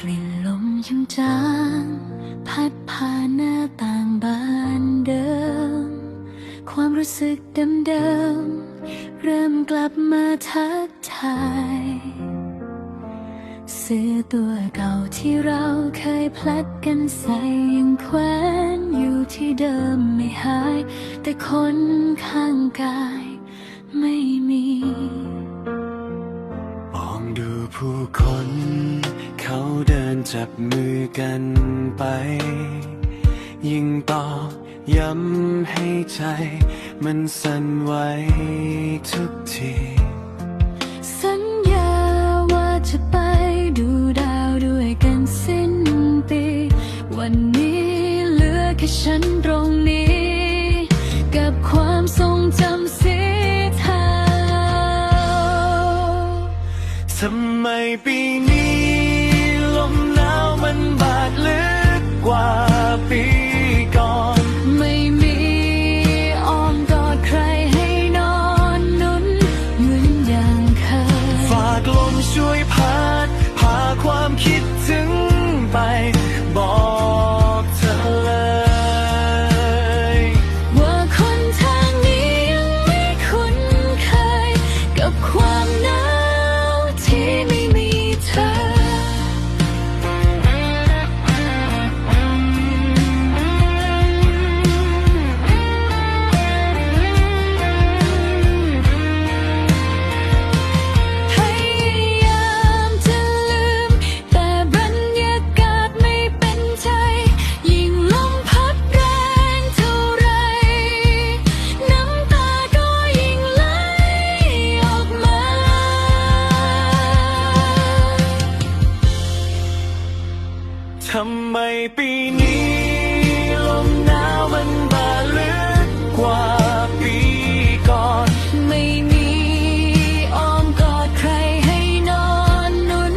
กลิ่นลมยังจางพัดผ่านหน้าต่างบานเดิม ความรู้สึกเดิมๆเริ่มกลับมาทักทายเสื้อตัวเก่าที่เราเคยพลัดกันใส่ยังแขวนอยู่ที่เดิมไม่หาย แต่คนข้างกายไม่ จับมือกันไป ยิ่งต่อกย้ำให้ใจ มันสั่นไหวทุกที สัญญาว่าจะไปดูดาวด้วยกันสิ้นปี วันนี้เหลือแค่ฉันตรงนี้ กับความทรงจำสีเทาทำไมปีนี้ ก ทำไมปีนี้ลมหนาวมันมาลึกกว่าปีก่อน ไม่มีอ้อมกอดใครให้นอนนุ่น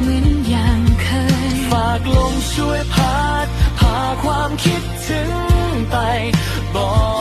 เหมือนอย่างเคย ฝากลมช่วยพัด พาความคิดถึงไปบอก